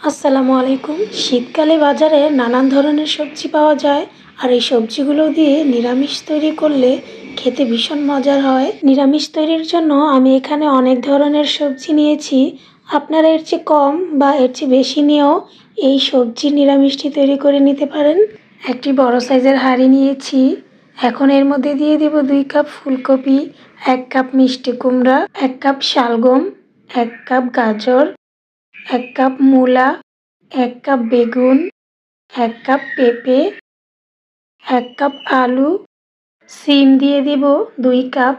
আসসালামু আলাইকুম। শীতকালে বাজারে নানান ধরনের সবজি পাওয়া যায়, আর এই সবজিগুলো দিয়ে নিরামিষ তৈরি করলে খেতে ভীষণ মজার হয়। নিরামিষ তৈরির জন্য আমি এখানে অনেক ধরনের সবজি নিয়েছি। আপনারা এর চেয়ে কম বা এর চেয়ে বেশি নিয়েও এই সবজি নিরামিষটি তৈরি করে নিতে পারেন। একটি বড় সাইজের হাঁড়ি নিয়েছি। এখন এর মধ্যে দিয়ে দেব দুই কাপ ফুলকপি, এক কাপ মিষ্টি কুমড়া, এক কাপ শালগম, এক কাপ গাজর এক কাপ মূলা, এক কাপ বেগুন, এক কাপ পেঁপে, এক কাপ আলু, সিম দিয়ে দিব দুই কাপ।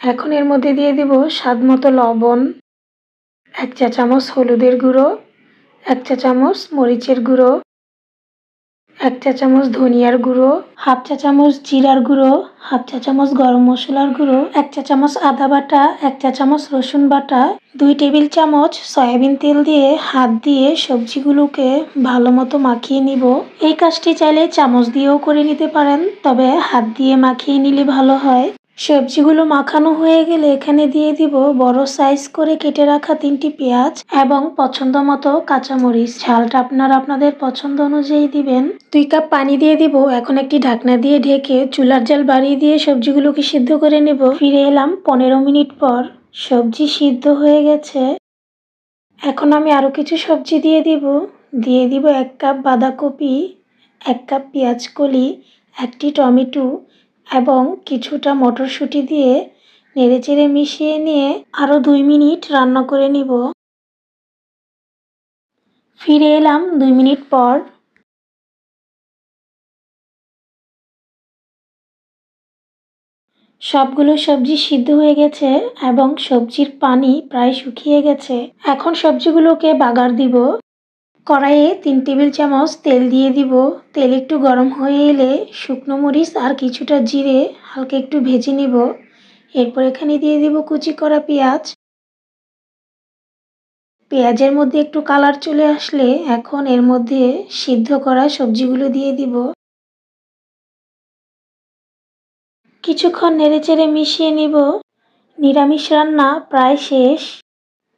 এখন এর মধ্যে দিয়ে দিব স্বাদ মতো লবণ, এক চা চামচ হলুদের গুঁড়ো, এক চা চামচ মরিচের গুঁড়ো। এক চা চামচ ধনিয়ার গুঁড়ো, হাফ চা চামচ জিরার গুঁড়ো, হাফ চা চামচ গরম মশলার গুঁড়ো, এক চা চামচ আদা বাটা, এক চা চামচ রসুন বাটা, দুই টেবিল চামচ সয়াবিন তেল দিয়ে হাত দিয়ে সবজিগুলোকে ভালো মতো মাখিয়ে নিব। এই কাজটি চাইলে চামচ দিয়েও করে নিতে পারেন, তবে হাত দিয়ে মাখিয়ে নিলে ভালো হয়। সবজিগুলো মাখানো হয়ে গেলে এখানে দিয়ে দিব বড় সাইজ করে কেটে রাখা তিনটি পেঁয়াজ এবং পছন্দ মতো কাঁচামরিচ। ঝালটা আপনারা আপনাদের পছন্দ অনুযায়ী দিবেন। দুই কাপ পানি দিয়ে দিব। এখন একটি ঢাকনা দিয়ে ঢেকে চুলার জাল বাড়িয়ে দিয়ে সবজিগুলোকে সিদ্ধ করে নেব। ফিরে এলাম পনেরো মিনিট পর। সবজি সিদ্ধ হয়ে গেছে। এখন আমি আরও কিছু সবজি দিয়ে দিব। দিয়ে দিব এক কাপ বাঁধাকপি, এক কাপ পেঁয়াজ কলি, একটি টমেটো এবং কিছুটা মটরশুঁটি দিয়ে নেড়েচেড়ে মিশিয়ে নিয়ে আরও দুই মিনিট রান্না করে নিব। ফিরে এলাম দুই মিনিট পর। সবগুলো সবজি সিদ্ধ হয়ে গেছে এবং সবজির পানি প্রায় শুকিয়ে গেছে। এখন সবজিগুলোকে বাগার দিব। কড়াইয়ে তিন টেবিল চামচ তেল দিয়ে দিব। তেল একটু গরম হয়ে এলে শুকনো মরিচ আর কিছুটা জিরে হালকা একটু ভেজে নিব। এরপর এখানে দিয়ে দিব কুচি করা পেঁয়াজ। পেঁয়াজের মধ্যে একটু কালার চলে আসলে এখন এর মধ্যে সিদ্ধ করা সবজিগুলো দিয়ে দিব। কিছুক্ষণ নেড়েচেড়ে মিশিয়ে নিব। নিরামিষ রান্না প্রায় শেষ।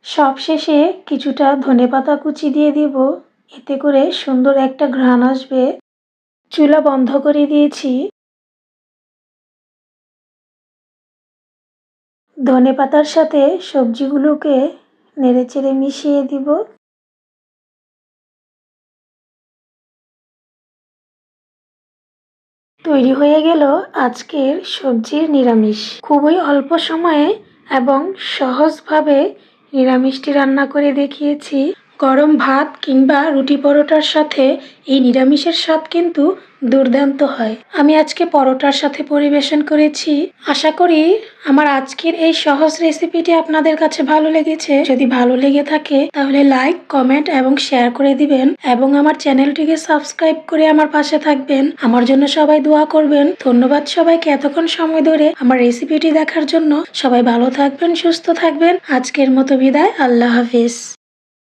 সব শেষে কিছুটা ধনে পাতা কুচি দিয়ে দিব। এতে করে সুন্দর একটা ঘ্রাণ আসবে। চুলা বন্ধ করে দিয়েছি। ধনে পাতার সাথে সবজিগুলোকে নেড়েচেড়ে মিশিয়ে দিব। তৈরি হয়ে গেল আজকের সবজির নিরামিষ। খুবই অল্প সময়ে এবং সহজভাবে নিরামিষটি রান্না করে দেখিয়েছি। গরম ভাত কিংবা রুটি পরোটার সাথে এই নিরামিষের স্বাদ কিন্তু দুর্দান্ত হয়। আমি আজকে পরোটার সাথে পরিবেশন করেছি। আশা করি আমার আজকের এই সহজ রেসিপিটি আপনাদের কাছে ভালো লেগেছে। যদি ভালো লেগে থাকে, তাহলে লাইক, কমেন্ট এবং শেয়ার করে দিবেন এবং আমার চ্যানেলটিকে সাবস্ক্রাইব করে আমার পাশে থাকবেন। আমার জন্য সবাই দোয়া করবেন। ধন্যবাদ সবাইকে এতক্ষণ সময় ধরে আমার রেসিপিটি দেখার জন্য। সবাই ভালো থাকবেন, সুস্থ থাকবেন। আজকের মতো বিদায়। আল্লাহ হাফিজ।